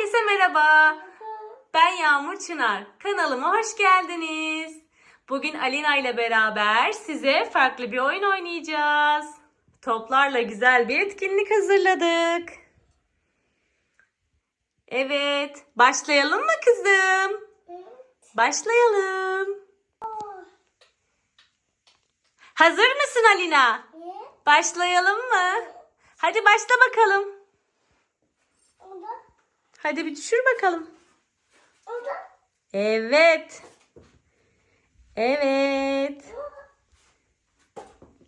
Herkese merhaba. Ben Yağmur Çınar. Kanalıma hoş geldiniz. Bugün Alina ile beraber size farklı bir oyun oynayacağız. Toplarla güzel bir etkinlik hazırladık. Evet, başlayalım mı kızım? Başlayalım. Hazır mısın Alina? Başlayalım mı? Hadi başla bakalım. Hadi bir düşür bakalım. Evet. Evet.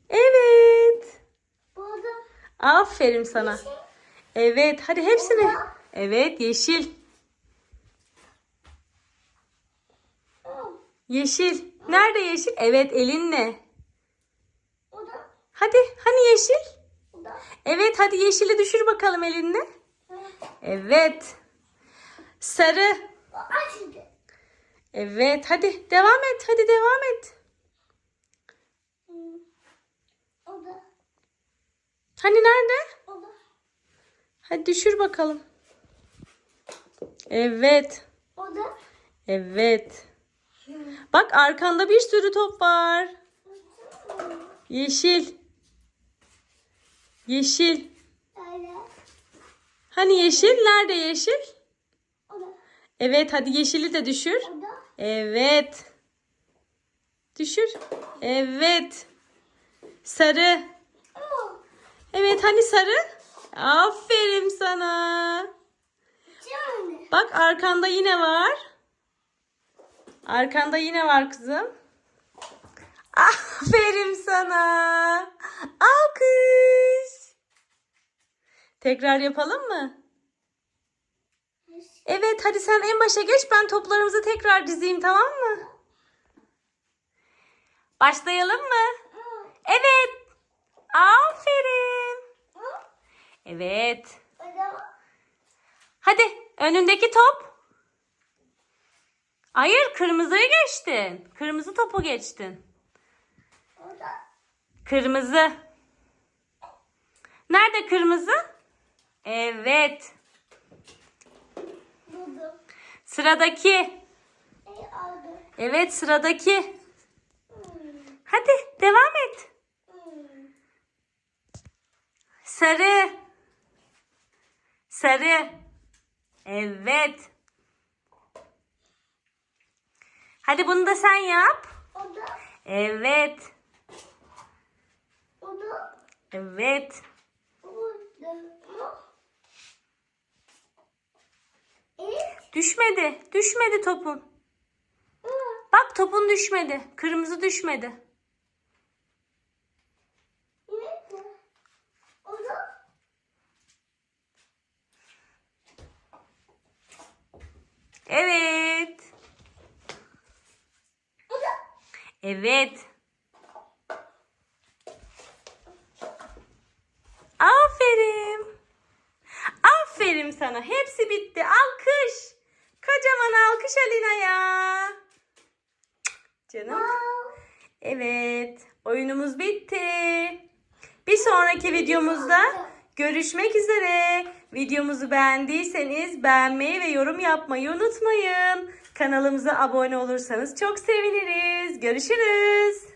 Evet. Aferin sana. Evet, hadi hepsini. Evet, yeşil. Yeşil. Nerede yeşil? Evet, elinle. Hadi, hani yeşil? Evet, hadi yeşili düşür bakalım elinle. Evet. Sarı. Evet, hadi devam et. Hadi devam et. Hani nerede? Hadi düşür bakalım. Evet. Evet. Bak arkanda bir sürü top var. Yeşil. Yeşil. Hani yeşil? Nerede yeşil? Evet hadi yeşili de düşür. Evet. Düşür. Evet. Sarı. Evet hani sarı? Aferin sana. Bak arkanda yine var. Arkanda yine var kızım. Aferin sana. Alkış. Tekrar yapalım mı? Evet hadi sen en başa geç ben toplarımızı tekrar dizeyim tamam mı? Başlayalım mı? Evet. Aferin. Evet. Hadi önündeki top. Hayır kırmızıyı geçtin. Kırmızı topu geçtin. Kırmızı. Nerede kırmızı? Evet. Sıradaki. Evet sıradaki. Hadi devam et. Sarı. Sarı. Evet. Hadi bunu da sen yap. Evet. Evet. Düşmedi. Düşmedi topun. Bak topun düşmedi. Kırmızı düşmedi. Evet. Evet. Aferin. Aferin sana. Hepsi bitti. Alkış. Kocaman alkış Alina'ya. Canım. Evet. Oyunumuz bitti. Bir sonraki videomuzda görüşmek üzere. Videomuzu beğendiyseniz beğenmeyi ve yorum yapmayı unutmayın. Kanalımıza abone olursanız çok seviniriz. Görüşürüz.